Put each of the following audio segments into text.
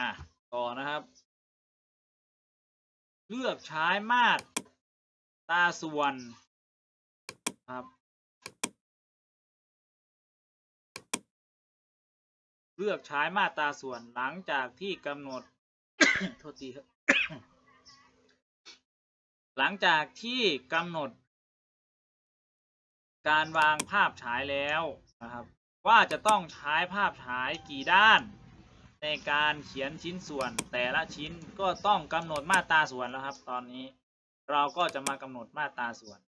อะต่อนะครับ เลือกใช้มาตราส่วนครับ เลือกใช้มาตราส่วนหลังจากที่กำหนด โทษทีครับหลังจากที่กำหนด การวางภาพฉายแล้วนะครับ ว่าจะต้องใช้ภาพฉายกี่ด้าน ในการเขียนชิ้นส่วนแต่ละชิ้นก็ต้องกำหนดมาตราส่วนแล้วครับ ตอนนี้เราก็จะมากำหนดมาตราส่วน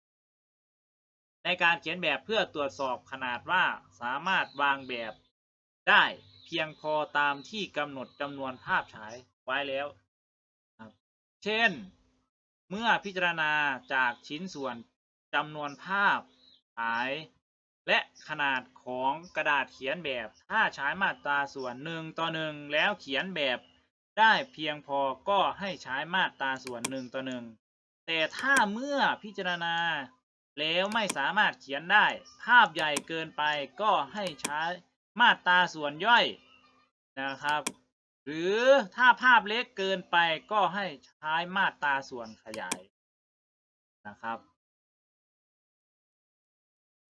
ในการเขียนแบบเพื่อตรวจสอบขนาดว่าสามารถวางแบบได้เพียงพอตามที่กำหนดจำนวนภาพฉายไว้แล้วครับเช่น เมื่อพิจารณาจากชิ้นส่วนจำนวนภาพฉาย และขนาดของกระดาษเขียนแบบ ถ้าใช้มาตราส่วนหนึ่งต่อหนึ่งแล้วเขียนแบบได้เพียงพอก็ให้ใช้มาตราส่วนหนึ่งต่อหนึ่งแต่ถ้าเมื่อพิจารณาแล้วไม่สามารถเขียนได้ ภาพใหญ่เกินไปก็ให้ใช้มาตราส่วนย่อยนะครับ หรือถ้าภาพเล็กเกินไปก็ให้ใช้มาตราส่วนขยายนะครับ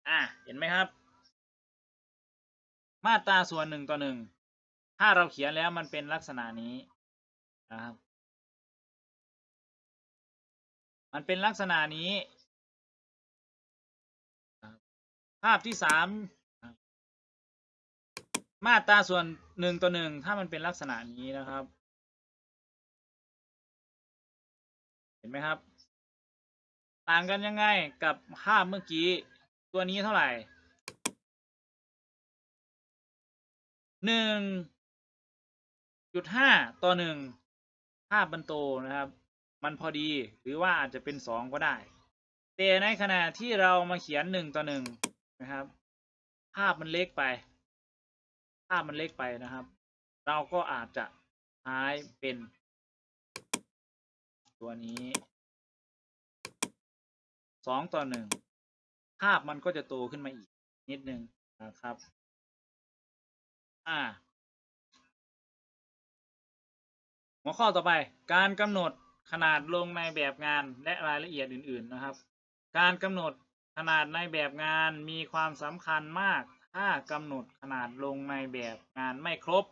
อะเห็นไหมครับ มาตราส่วนหนึ่งต่อหนึ่งถ้าเราเขียนแล้วมันเป็นลักษณะนี้นะครับ มันเป็นลักษณะนี้ ภาพที่สามมาตราส่วนหนึ่งต่อหนึ่งถ้ามันเป็นลักษณะนี้นะครับ เห็นไหมครับ ต่างกันยังไงกับภาพเมื่อกี้ ตัวนี้เท่าไหร่หนึ่งจุดห้าต่อหนึ่งภาพมันโตนะครับ มันพอดีหรือว่าอาจจะเป็นสองก็ได้แต่ในขณะที่เรามาเขียนหนึ่งต่อหนึ่งนะครับ ภาพมันเล็กไป ภาพมันเล็กไปนะครับ เราก็อาจจะใช้เป็น ตัวนี้สองต่อหนึ่ง ภาพมันก็จะโตขึ้นมาอีกนิดนึงนะครับ อ่า หัวข้อต่อไปการกำหนดขนาดลงในแบบงานและรายละเอียดอื่น ๆนะครับ การกำหนดขนาดในแบบงานมีความสำคัญมาก ถ้ากำหนดขนาดลงในแบบงานไม่ครบ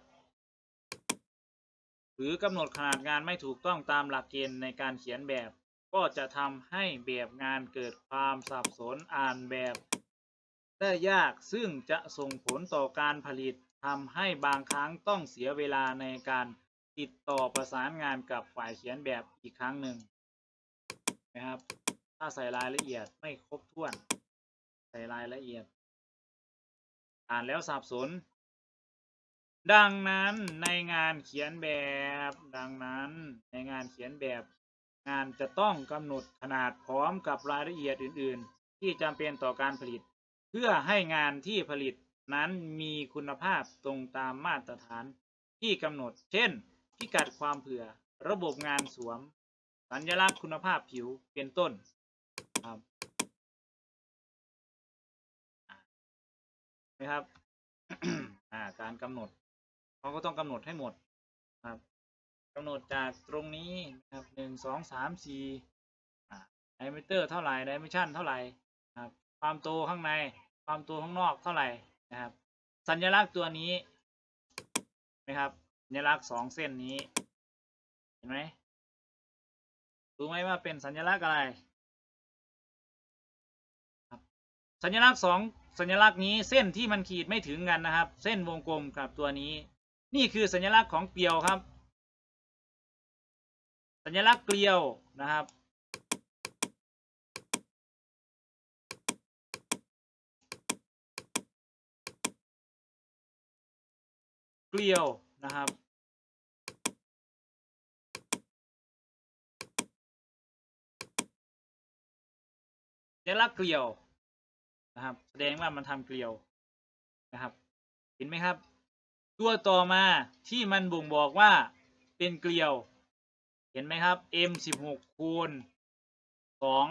หรือกำหนดขนาดงานไม่ถูกต้องตามหลักเกณฑ์ในการเขียนแบบ ก็จะทำให้แบบงานเกิดความสับสนอ่านแบบได้ยากซึ่งจะส่งผลต่อการผลิตทำให้บางครั้งต้องเสียเวลาในการติดต่อประสานงานกับฝ่ายเขียนแบบอีกครั้งหนึ่งนะครับ ถ้าใส่รายละเอียดไม่ครบถ้วน ใส่รายละเอียด อ่านแล้วสับสน ดังนั้นในงานเขียนแบบ ดังนั้นในงานเขียนแบบ งานจะต้องกำหนดขนาดพร้อมกับรายละเอียดอื่น ๆ ที่จำเป็นต่อการผลิต เพื่อให้งานที่ผลิตนั้นมีคุณภาพตรงตามมาตรฐานที่กำหนด เช่น พิกัดความเผื่อ ระบบงานสวม สัญลักษณ์คุณภาพผิว เป็นต้นครับนะครับการกำหนดเขาก็ต้องกำหนดให้หมดครับ กำหนดจากตรงนี้นะครับหนึ่งสองสามสี่อาไดเมเตอร์เท่าไหร่ไดเมชันเท่าไหร่ครับความโตข้างในความโตข้างนอกเท่าไหร่นะครับ สัญลักษณ์ตัวนี้นะครับสัญลักษณ์สองเส้นนี้ เห็นไหมรู้ไหมว่าเป็นสัญลักษณ์อะไรครับสัญลักษณ์สองสัญลักษณ์นี้เส้นที่มันขีดไม่ถึงกันนะครับ เส้นวงกลมครับตัวนี้ นี่คือสัญลักษณ์ของเกลียวครับ สัญลักษณ์เกลียวนะครับ เกลียวนะครับ สัญลักษณ์เกลียวนะครับ แสดงว่ามันทำเกลียวนะครับ เห็นไหมครับ ตัวต่อมาที่มันบ่งบอกว่าเป็นเกลียว เห็นไหมครับ m สิบหกคูณสอง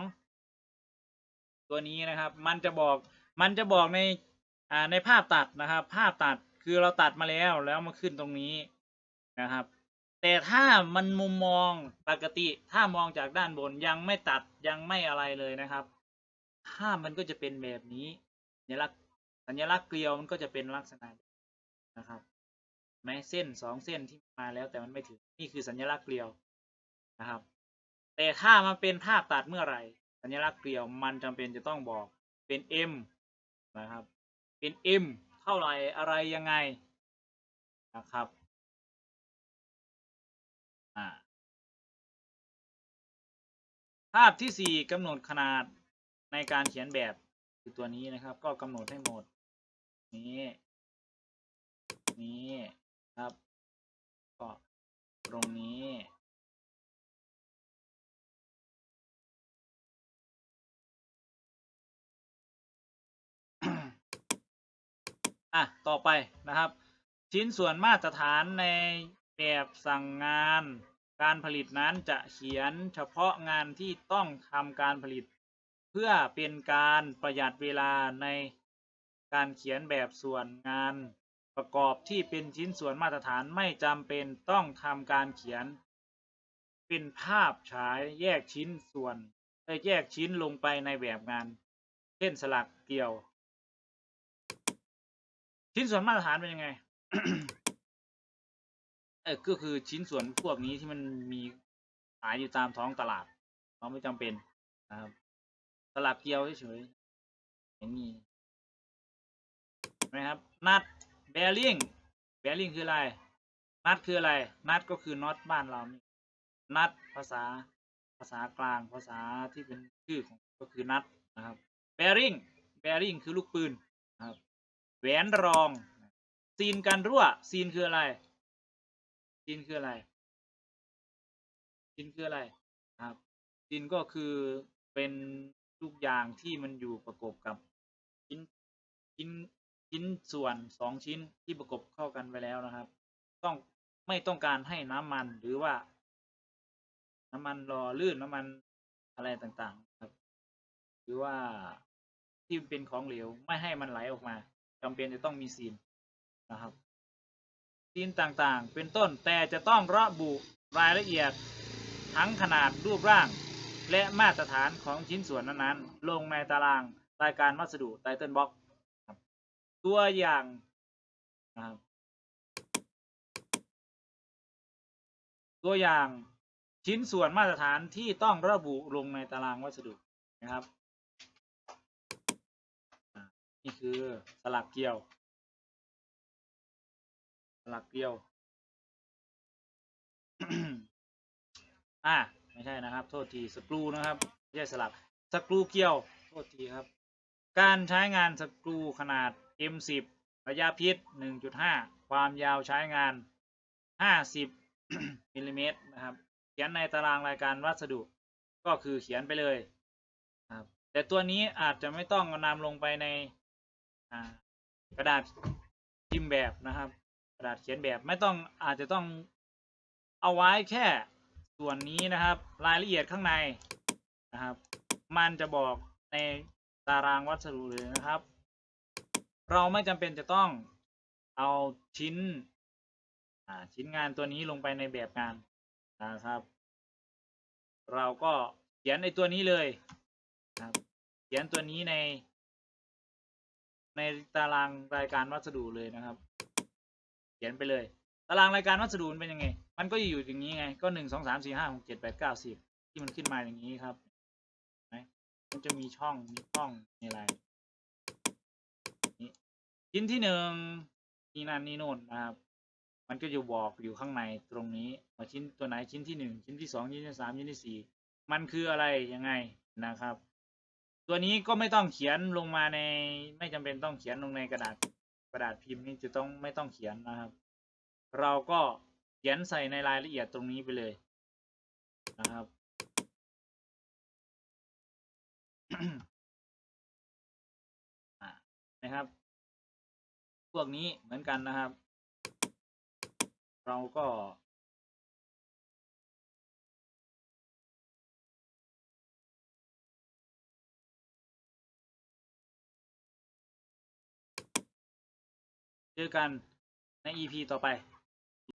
ตัวนี้นะครับ มันจะบอกมันจะบอกในอ่าในภาพตัดนะครับ ภาพตัดคือเราตัดมาแล้วแล้วมาขึ้นตรงนี้นะครับ แต่ถ้ามันมุมมองปกติถ้ามองจากด้านบนยังไม่ตัดยังไม่อะไรเลยนะครับภาพมันก็จะเป็นแบบนี้สัญลักษณ์สัญลักษณ์เกลียวมันก็จะเป็นลักษณะนะครับแม้เส้นสองเส้นที่มาแล้วแต่มันไม่ถึงนี่คือสัญลักษณ์เกลียว นะครับ แต่ถ้ามันเป็นภาพตัดเมื่อไหร่สัญลักษณ์เกลียวมันจำเป็นจะต้องบอกเป็น M นะครับ เป็น M เท่าไหร่อะไรยังไงนะครับภาพที่สี่กำหนดขนาดในการเขียนแบบคือตัวนี้นะครับ ก็กำหนดให้หมดนี้นี้ครับ ก็ตรงนี้ อะต่อไปนะครับ ชิ้นส่วนมาตรฐานในแบบสั่งงาน การผลิตนั้นจะเขียนเฉพาะงานที่ต้องทำการผลิต เพื่อเป็นการประหยัดเวลาในการเขียนแบบส่วนงานประกอบที่เป็นชิ้นส่วนมาตรฐานไม่จำเป็นต้องทำการเขียน เป็นภาพฉายแยกชิ้นส่วนได้แยกชิ้นลงไปในแบบงาน เช่นสลักเกลียว ชิ้นส่วนมาตรฐานเป็นยังไงเออก็คือชิ้นส่วนพวกนี้ที่มันมีขายอยู่ตามท้องตลาดเราไม่จำเป็นนะครับสลักเกลียวเฉยๆเห็นมีนไหมครับนัดแบริ่งแบริ่งคืออะไร นัดคืออะไร นัดก็คือน็อตบ้านเรานี่นัดภาษาภาษากลางภาษาที่เป็นชื่อของก็คือนัดนะครับแบริ่งแบริ่งคือลูกปืน แหวนรอง ซีนกันรั่ว ซีนคืออะไร ซีนคืออะไร ซีนคืออะไรครับ ซีนก็คือเป็นลูกยางที่มันอยู่ประกบกับชิ้นชิ้นชิ้นส่วนสองชิ้นที่ประกบเข้ากันไปแล้วนะครับ ต้องไม่ต้องการให้น้ำมันหรือว่า น้ำมันรอลื่นน้ำมันอะไรต่างๆ ครับ หรือว่าที่เป็นของเหลวไม่ให้มันไหลออกมา จำเป็นจะต้องมีซีนนะครับซีนต่างๆ เป็นต้นแต่จะต้องระบุรายละเอียดทั้งขนาดรูปร่าง และมาตรฐานของชิ้นส่วนนั้นๆ ลงในตารางรายการวัสดุไตเติลบ็อกตัวอย่างนะครับตัวอย่างชิ้นส่วนมาตรฐานที่ต้องระบุลงในตารางวัสดุนะครับ นี่คือสลักเกลียว สลักเกลียว อ่าไม่ใช่นะครับ โทษทีสกรูนะครับไม่ใช่สลักสกรูเกลียว โทษทีครับ การใช้งานสกรูขนาด M10 ระยะพิษ 1.5 ความยาวใช้งาน 50มิลลิเมตรนะครับ เขียนในตารางรายการวัสดุก็คือเขียนไปเลยครับแต่ตัวนี้อาจจะไม่ต้องนำลงไปใน อ่ากระดาษพิมพ์แบบนะครับ กระดาษเขียนแบบไม่ต้องอาจจะต้องเอาไว้แค่ส่วนนี้นะครับ รายละเอียดข้างในนะครับ มันจะบอกในตารางวัสดุเลยนะครับ เราไม่จำเป็นจะต้องเอาชิ้นชิ้นงานตัวนี้ลงไปในแบบงานนะครับ เราก็เขียนในตัวนี้เลยนะครับ เขียนตัวนี้ใน ในตารางรายการวัสดุเลยนะครับ เขียนไปเลย ตารางรายการวัสดุมันเป็นยังไง มันก็อยู่อย่างนี้ไง ก็หนึ่งสองสามสี่ห้าหกเจ็ดแปดเก้าสิบที่มันขึ้นมาอย่างนี้ครับไหมมันจะมีช่องมีช่องมีอะไรนี่ชิ้นที่หนึ่งนี่นั่นนี่โน่นนะครับ มันก็อยู่บอกอยู่ข้างในตรงนี้ว่าชิ้นตัวไหนชิ้นที่หนึ่งชิ้นที่สองชิ้นที่สามชิ้นที่สี่มันคืออะไรยังไงนะครับ ตัวนี้ก็ไม่ต้องเขียนลงมาใน ไม่จำเป็นต้องเขียนลงในกระดาษกระดาษพิมพ์นี่จะต้องไม่ต้องเขียนนะครับ เราก็เขียนใส่ในรายละเอียดตรงนี้ไปเลยนะครับ นะครับ พวกนี้เหมือนกันนะครับ เราก็ เจอกันใน EP ต่อไป